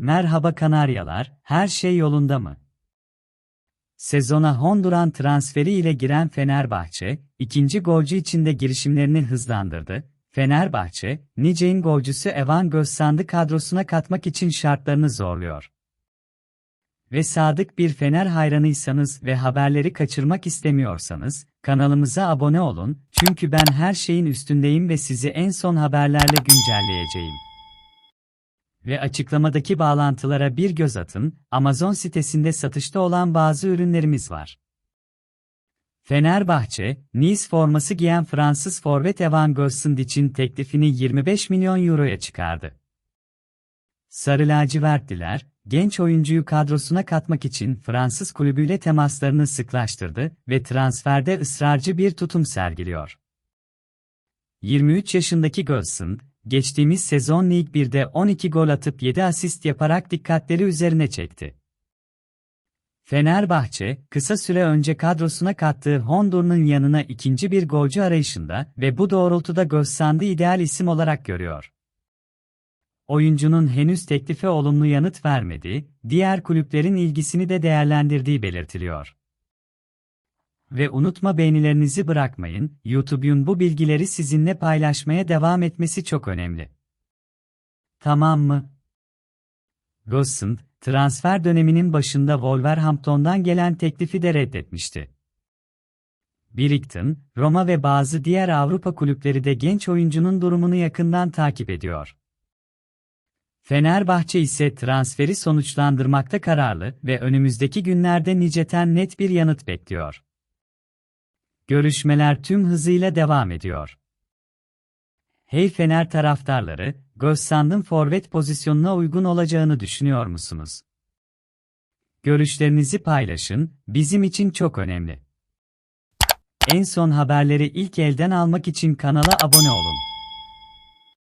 Merhaba Kanaryalar, her şey yolunda mı? Sezona Honduran transferi ile giren Fenerbahçe, ikinci golcü içinde girişimlerini hızlandırdı. Fenerbahçe, Nice'in golcüsü Evan Gözsand'ı kadrosuna katmak için şartlarını zorluyor. Ve sadık bir Fener hayranıysanız ve haberleri kaçırmak istemiyorsanız, kanalımıza abone olun, çünkü ben her şeyin üstündeyim ve sizi en son haberlerle güncelleyeceğim. Ve açıklamadaki bağlantılara bir göz atın, Amazon sitesinde satışta olan bazı ürünlerimiz var. Fenerbahçe, Nice forması giyen Fransız forvet Evan Gosling için teklifini 25 milyon euroya çıkardı. Sarı lacivertliler, genç oyuncuyu kadrosuna katmak için Fransız kulübüyle temaslarını sıklaştırdı ve transferde ısrarcı bir tutum sergiliyor. 23 yaşındaki Gosling, geçtiğimiz sezon Lig 1'de 12 gol atıp 7 asist yaparak dikkatleri üzerine çekti. Fenerbahçe, kısa süre önce kadrosuna kattığı Hondur'un yanına ikinci bir golcü arayışında ve bu doğrultuda Gözsand'ı ideal isim olarak görüyor. Oyuncunun henüz teklife olumlu yanıt vermediği, diğer kulüplerin ilgisini de değerlendirdiği belirtiliyor. Ve unutma beğenilerinizi bırakmayın, YouTube'un bu bilgileri sizinle paylaşmaya devam etmesi çok önemli. Tamam mı? Gosling, transfer döneminin başında Wolverhampton'dan gelen teklifi de reddetmişti. Brighton, Roma ve bazı diğer Avrupa kulüpleri de genç oyuncunun durumunu yakından takip ediyor. Fenerbahçe ise transferi sonuçlandırmakta kararlı ve önümüzdeki günlerde niceten net bir yanıt bekliyor. Görüşmeler tüm hızıyla devam ediyor. Hey Fener taraftarları, Gözsand'ın forvet pozisyonuna uygun olacağını düşünüyor musunuz? Görüşlerinizi paylaşın, bizim için çok önemli. En son haberleri ilk elden almak için kanala abone olun.